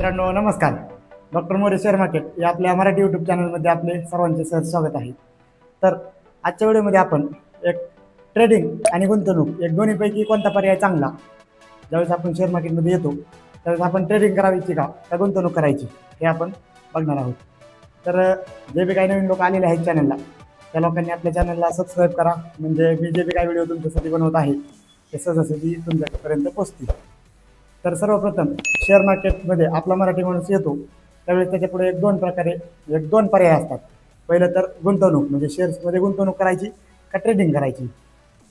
मित्रांनो नमस्कार. Doctor More share market या आपल्या मराठी यूट्यूब चॅनलमध्ये आपले सर्वांचे सहज स्वागत आहे. तर आजच्या व्हिडिओमध्ये आपण एक ट्रेडिंग आणि गुंतवणूक एक दोन्हीपैकी कोणता पर्याय चांगला? ज्यावेळेस आपण शेअर मार्केटमध्ये येतो त्यावेळेस आपण ट्रेडिंग करायची का त्या गुंतवणूक करायची हे आपण बघणार आहोत. तर जे बी काही नवीन लोक आलेले आहेत चॅनलला त्या लोकांनी आपल्या चॅनलला सबस्क्राईब करा. म्हणजे मी जे बी काही व्हिडिओ तुमच्यासाठी बनवत आहे ते सहजासहजी तुमच्यापर्यंत पोचतील तर सर्वप्रथम शेअर मार्केटमध्ये आपला मराठी माणूस येतो त्यावेळेस त्याच्यापुढे एक दोन प्रकारे एक दोन पर्याय असतात. पहिलं तर गुंतवणूक म्हणजे शेअर्समध्ये गुंतवणूक करायची का ट्रेडिंग करायची?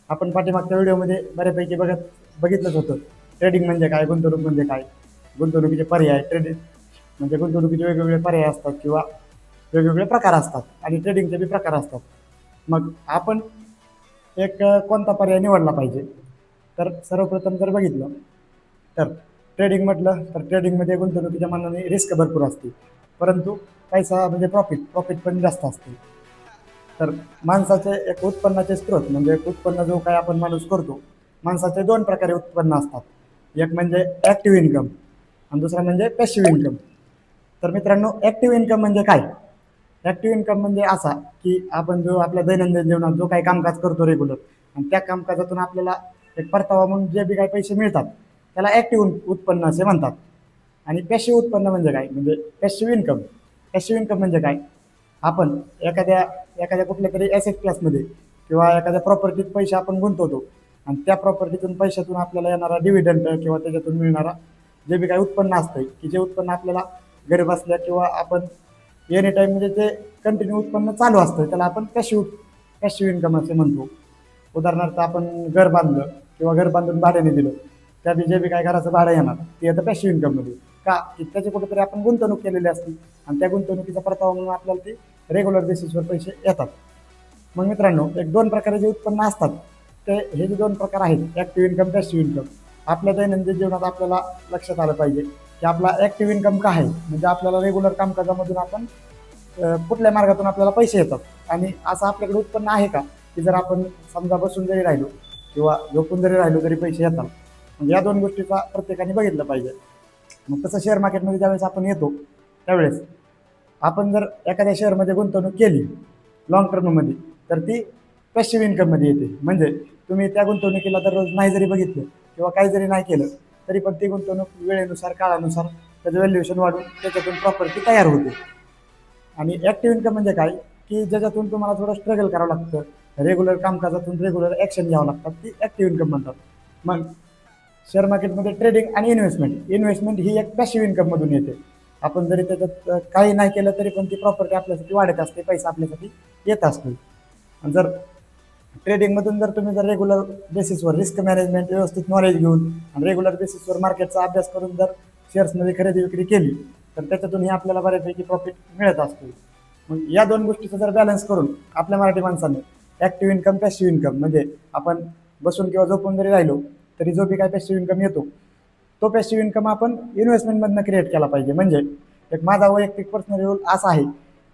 आपण पाठीमागच्या व्हिडिओमध्ये बऱ्यापैकी बघत बघितलंच होतं. ट्रेडिंग म्हणजे काय गुंतवणूक म्हणजे काय? गुंतवणुकीचे पर्याय ट्रेडिंग म्हणजे गुंतवणुकीचे वेगवेगळे पर्याय असतात किंवा वेगवेगळे प्रकार असतात आणि ट्रेडिंगचे बी प्रकार असतात. मग आपण एक कोणता पर्याय निवडला पाहिजे? तर सर्वप्रथम जर बघितलं तर ट्रेडिंग म्हटलं तर ट्रेडिंगमध्ये गुंतवणुकीच्या मनाने रिस्क भरपूर असते. परंतु पैसा म्हणजे प्रॉफिट प्रॉफिट पण जास्त असते. तर माणसाचे एक उत्पन्नाचे स्रोत म्हणजे एक उत्पन्न जो काय आपण माणूस करतो माणसाचे दोन प्रकारे उत्पन्न असतात. एक म्हणजे ॲक्टिव्ह इन्कम आणि दुसरा म्हणजे पॅसिव्ह इन्कम तर मित्रांनो ॲक्टिव्ह इन्कम म्हणजे काय? ॲक्टिव्ह इन्कम म्हणजे असा की आपण जो आपल्या दैनंदिन जीवनात जो काही कामकाज करतो रेग्युलर आणि त्या कामकाजातून आपल्याला एक परतावा म्हणून जे बी काही पैसे मिळतात त्याला ॲक्टिव्ह उत्पन्न असे म्हणतात. आणि पॅशिव्ह उत्पन्न म्हणजे काय? म्हणजे पॅशिव्ह इन्कम पॅशिव्ह इन्कम म्हणजे काय? आपण एखाद्या एखाद्या कुठल्या तरी ॲसेट क्लासमध्ये किंवा एखाद्या प्रॉपर्टीत पैसे आपण गुंतवतो. आणि त्या प्रॉपर्टीतून पैशातून आपल्याला येणारा डिव्हिडंड किंवा त्याच्यातून मिळणारा जे बी काय उत्पन्न असतं की जे उत्पन्न आपल्याला घरी बसल्या किंवा आपण एनी टाईम म्हणजे ते कंटिन्यू उत्पन्न चालू असतं त्याला आपण पॅशिव्ह पॅशिव्ह इन्कम असे म्हणतो. उदाहरणार्थ आपण घर बांधलं किंवा घर बांधून भाड्याने दिलं. त्या बीजेपी जे बी काय घराचं भाडं येणार. ते आता पॅशिव्ह इन्कममध्ये का की? त्याची कुठेतरी आपण गुंतवणूक केलेली असते. आणि त्या गुंतवणुकीचा परतावा म्हणून आपल्याला ते रेग्युलर बेसिसवर पैसे येतात. मग मित्रांनो एक दोन प्रकारे जे उत्पन्न असतात ते हे जे दोन प्रकार आहेत ॲक्टिव्ह इन्कम पॅसिव्ह इन्कम आपल्या दैनंदिन जीवनात आपल्याला लक्षात आलं पाहिजे की आपला ॲक्टिव्ह इन्कम काय आहे? म्हणजे आपल्याला रेग्युलर कामकाजामधून आपण कुठल्या मार्गातून आपल्याला पैसे येतात? आणि असं आपल्याकडे उत्पन्न आहे का? की जर आपण समजा बसून जरी राहिलो किंवा झोपून जरी राहिलो तरी पैसे येतात. म्हणजे या दोन गोष्टीचा प्रत्येकाने बघितलं पाहिजे. मग तसं शेअर मार्केटमध्ये ज्यावेळेस आपण येतो त्यावेळेस आपण जर एखाद्या शेअरमध्ये गुंतवणूक केली लॉंग टर्ममध्ये तर ती पॅशिव्ह इन्कममध्ये येते. म्हणजे तुम्ही त्या गुंतवणुकीला दररोज नाही जरी बघितलं किंवा काही जरी नाही केलं तरी पण ती गुंतवणूक वेळेनुसार काळानुसार त्याचं व्हॅल्युएशन वाढून त्याच्यातून प्रॉपर्टी तयार होते. आणि ॲक्टिव्ह इन्कम म्हणजे काय? की ज्याच्यातून तुम्हाला थोडं स्ट्रगल करावं लागतं. रेग्युलर कामकाजातून रेग्युलर ॲक्शन घ्यावं लागतात. ती ॲक्टिव्ह इन्कम म्हणतात. मग शेअर मार्केटमध्ये ट्रेडिंग आणि इन्व्हेस्टमेंट. इन्व्हेस्टमेंट ही एक पॅशिव्ह इन्कममधून येते. आपण जरी त्याच्यात काही नाही केलं तरी पण ती प्रॉपर्टी आपल्यासाठी वाढत असते पैसा आपल्यासाठी येत असतो. जर ट्रेडिंगमधून जर तुम्ही जर रेग्युलर बेसिसवर रिस्क मॅनेजमेंट व्यवस्थित नॉलेज घेऊन आणि रेग्युलर बेसिसवर मार्केटचा अभ्यास करून जर शेअर्समध्ये खरेदी विक्री केली तर त्याच्यातूनही आपल्याला बऱ्यापैकी प्रॉफिट मिळत असतो. मग या दोन गोष्टीचा जर बॅलन्स करून आपल्या मराठी माणसाने ॲक्टिव्ह इन्कम पॅसिव्ह इन्कम म्हणजे आपण बसून किंवा झोपून जरी राहिलो तरी जो बी काय पॅसिव्ह इन्कम येतो तो पॅसिव्ह इन्कम आपण इन्व्हेस्टमेंटमधनं क्रिएट केला पाहिजे. म्हणजे एक माझा वैयक्तिक पर्सनल रूल असा आहे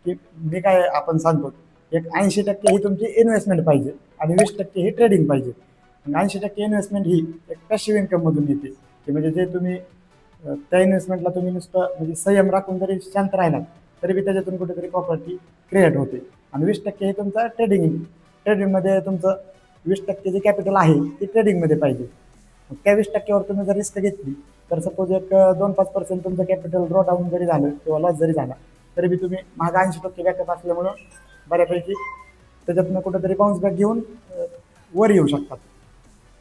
की मी काय आपण सांगतो एक ऐंशी टक्के ही तुमची इन्व्हेस्टमेंट पाहिजे आणि वीस टक्के ही ट्रेडिंग पाहिजे. ऐंशी टक्के इन्व्हेस्टमेंट ही एक पॅसिव्ह इन्कममधून येते. की म्हणजे जे तुम्ही त्या इन्व्हेस्टमेंटला तुम्ही नुसतं म्हणजे संयम राखून जरी शांत राहिलात तरी बी त्याच्यातून कुठेतरी प्रॉपर्टी क्रिएट होते. आणि वीस टक्के हे तुमचं ट्रेडिंग ट्रेडिंगमध्ये तुमचं वीस टक्के जे कॅपिटल आहे ते ट्रेडिंगमध्ये पाहिजे. मग टक्क्यावर तुम्ही जर रिस्क घेतली तर सपोज एक दोन पाच पर्सेंट तुमचं कॅपिटल ड्रॉ डाऊन जरी झालं किंवा लॉस जरी झाला तरी बी तुम्ही माझा ऐंशी टक्के बॅकअप असल्यामुळं बऱ्यापैकी त्याच्यातनं कुठेतरी बाउन्स बॅक घेऊन वर येऊ शकतात.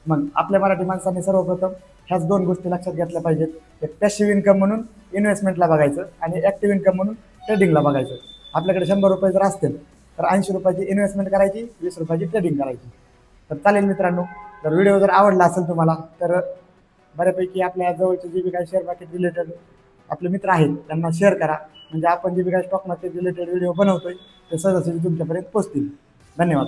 मग आपल्या मराठी माणसाने सर्वप्रथम ह्याच दोन गोष्टी लक्षात घेतल्या पाहिजेत. एक पॅसिव्ह इन्कम म्हणून इन्व्हेस्टमेंटला बघायचं आणि ॲक्टिव्ह इन्कम म्हणून ट्रेडिंगला बघायचं. आपल्याकडे शंभर रुपये जर असतील तर ऐंशी रुपयाची इन्व्हेस्टमेंट करायची वीस रुपयाची ट्रेडिंग करायची. तर चालेल मित्रांनो जर व्हिडिओ जर आवडला असेल तुम्हाला तर बऱ्यापैकी आपल्या जवळचे जे बी काही शेअर मार्केट रिलेटेड आपले मित्र आहेत त्यांना शेअर करा. म्हणजे आपण जे बी काही स्टॉक मार्केट रिलेटेड व्हिडिओ बनवतोय ते सहजासहजी तुमच्यापर्यंत पोहोचतील. धन्यवाद.